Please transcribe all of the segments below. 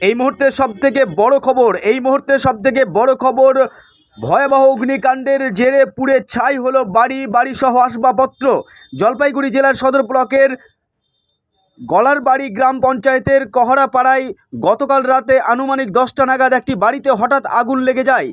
এই মুহূর্তে সব থেকে বড় খবর, এই মুহূর্তে সব থেকে বড় খবর, ভয়াবহ অগ্নিকাণ্ডের জেরে পুড়ে ছাই হলো বাড়ি, বাড়িসহ আসবাবপত্র। জলপাইগুড়ি জেলার সদর ব্লকের গলার বাড়ি গ্রাম পঞ্চায়েতের কহরাপাড়ায় গতকাল রাতে আনুমানিক দশটা নাগাদ একটি বাড়িতে হঠাৎ আগুন লেগে যায়।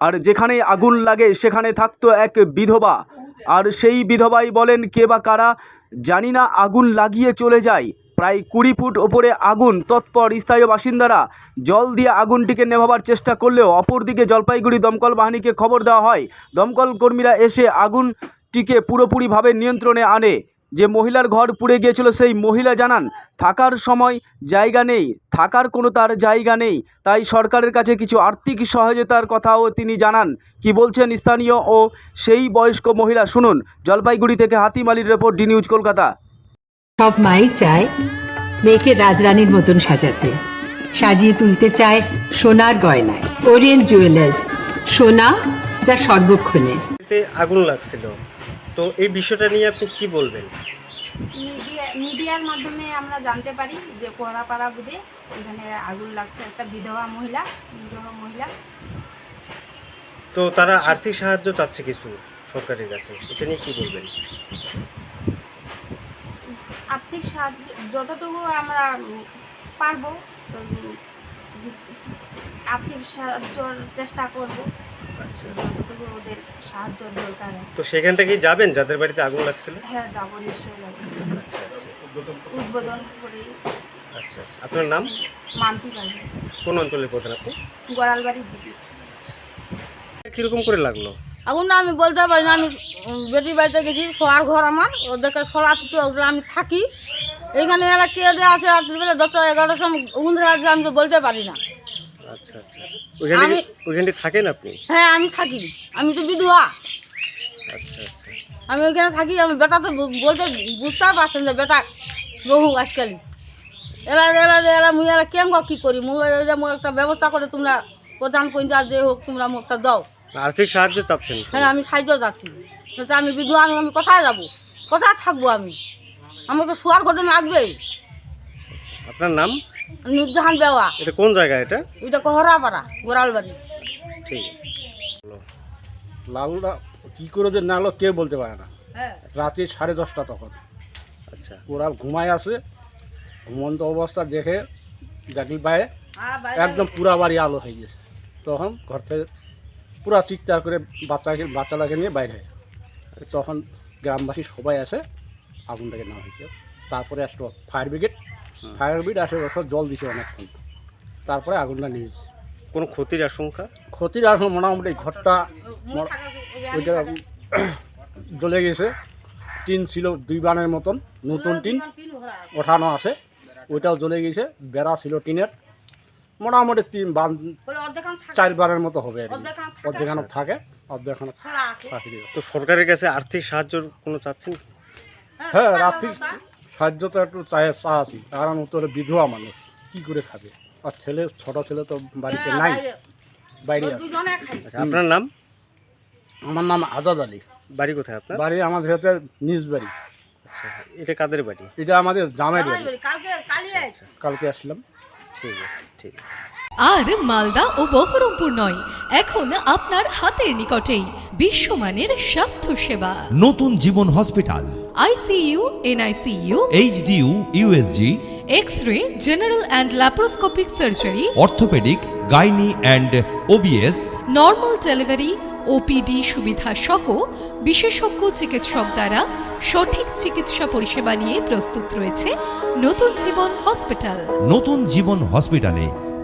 আর যেখানে আগুন লাগে, সেখানে থাকতো এক বিধবা। আর সেই বিধবাই বলেন কে বা কারা, জানি না, আগুন লাগিয়ে চলে যায়। প্রায় কুড়ি ফুট ওপরে আগুন। তৎপর স্থায়ী বাসিন্দারা জল দিয়ে আগুনটিকে নেভাবার চেষ্টা করলেও অপরদিকে জলপাইগুড়ি দমকল বাহিনীকে খবর দেওয়া হয়, দমকল কর্মীরা এসে আগুনটিকে পুরোপুরিভাবে নিয়ন্ত্রণে আনে। যে মহিলার ঘর পুড়ে গিয়েছিল সেই মহিলা জানান, থাকার সময় জায়গা নেই, থাকার কোনো তার জায়গা নেই, তাই সরকারের কাছে কিছু আর্থিক সহযোগিতার কথাও তিনি জানান। কি বলছেন স্থানীয় ও সেই বয়স্ক মহিলা? শুনুন, জলপাইগুড়ি থেকে হাতিম আলীর রিপোর্ট ডি নিউজ কলকাতা। সব মাই চায় মেয়েকে রাজরানীর মতন সাজাতে। সাজিয়ে তুলতে চায় সোনার গয়নায়। ওরিয়েন্ট জুয়েলার্স সোনা যা সর্বক্ষণের। আগুন লাগছিল। তো এই বিষয়টা নিয়ে আপনি কি বলবেন? মিডিয়া মিডিয়ার মাধ্যমে আমরা জানতে পারি যে কোহরাপাড়া বুধে এখানে আগুন লাগছে একটা বিধবা মহিলা বিধবা মহিলা। তো তারা আর্থিক সাহায্য চাচ্ছে কিছু সরকারের কাছে। এটা নিয়ে কি বলবেন? আর্থিক সাহায্য যতটুকু আমরা পারব আর্থিক সাহায্যর চেষ্টা করব। আচ্ছা। যতটুকু ওদের সাহায্য দরকার। তো সেখানটা কি যাবেন? যাদের বাড়িতে আগুন লাগছিল? হ্যাঁ যাব নিশ্চয়ই যাব। আচ্ছা আচ্ছা। উদ্বোধন করে। আচ্ছা আচ্ছা। আপনার নাম? মানতে পারব কোন অঞ্চলের প্রধান আপনি? গোড়ালবাড়ি জিপি। কীরকম করে লাগল? এখন না আমি বলতে পারি না আমি বেটির বাড়িতে গেছি শোয়ার ঘর আমার ওদেরকে সরা কিছু ওগুলো আমি থাকি। এখানে এরা কে যে আছে রাত্রিবেলা দশটা এগারোটার সময় উগুন ধরে আমি তো বলতে পারি না। আচ্ছা আচ্ছা। আমি- ওইখানে থাকেন আপনি? হ্যাঁ আমি থাকি। আমি তো বিধবা। আচ্ছা আচ্ছা। আমি ওইখানে থাকি আমি বেটা তো বু- বলতে বুঝতে পারছেন যে বেটা বহু আজকাল। মুই এরা কেম কী করি? একটা ব্যবস্থা করে তোমরা প্রধান পঞ্চায়েত যে হোক তোমরা মুখ একটা দাও। আর্থিক সাহায্য চাচ্ছেন হ্যাঁ আমি সাহায্য যাচ্ছি তো আমি বিধবা আমি আমি কোথায় যাব? কোথায় থাকব আমি? আমার তো শোয়ার ঘটনা লাগবেই। আপনার নাম? নুরজাহান বেওয়া। এটা কোন জায়গা এটা? এটা কহরাপাড়া গোড়ালবাড়ি। ঠিক। লাউটা কী করে যে নাগলো কেউ বলতে পারে না? হ্যাঁ। রাত্রি সাড়ে দশটা তখন। আচ্ছা। ওরা ঘুমায় আসে ঘুমন্ত অবস্থা দেখে জাকিল পায়ে একদম পুরা বাড়ি আলো হয়ে গেছে। তখন ঘর থেকে পুরা চিৎকার করে বাচ্চাকে বাচ্চাটাকে নিয়ে বাইরে তখন গ্রামবাসী সবাই আসে আগুনটাকে নেওয়া হয়েছে তারপরে আসলো ফায়ার ব্রিগেড ফায়ার ব্রিগেড আসে ওসব জল দিছে অনেকক্ষণ। তারপরে আগুনটা নিয়েছে কোনো ক্ষতির আশঙ্কা? ক্ষতির আসলে মোটামুটি ঘরটা ওইটা জ্বলে গেছে। টিন ছিল দুই বানের মতন নতুন টিন ওঠানো আছে। ওইটাও জ্বলে গেছে বেড়া ছিল টিনের। মোটামুটি তিন বান চার বারের মতো হবে আর কি। অর্ধেখানো থাকে। অর্ধেখানো ফাঁকি তো সরকারের কাছে আর্থিক সাহায্যর কোনো চাচ্ছেন হ্যাঁ রাত্রি সাহায্য তো একটু চাই চা আছি। কারণ ও তো বিধবা মানুষ কী করে খাবে? আর ছেলে ছোট ছেলে তো বাড়িতে নাই। বাইরে আছে। আচ্ছা আপনার নাম? আমার নাম আজাদ আলী। বাড়ি কোথায় আপনার? বাড়ি আমাদের হচ্ছে নিজ বাড়ি। আচ্ছা এটা কাদের বাড়ি? এটা আমাদের জামাই বাড়ি। কালকে কালি কালকে আসলাম। ঠিক আছে ঠিক আছে। আর মালদা ও বহরমপুর নয় এখন আপনার হাতের নিকটেই বিশ্বমানের স্বাস্থ্য সেবা। Natun Jibon hospital. ICU NICU HDU USG X ray general and laparoscopic surgery orthopaedic gynae and OBS normal delivery OPD সুবিধা সহ বিশেষজ্ঞ চিকিৎসক দ্বারা সঠিক চিকিৎসা পরিষেবা নিয়ে প্রস্তুত রয়েছে নতুন জীবন হসপিটাল। নতুন জীবন হসপিটালে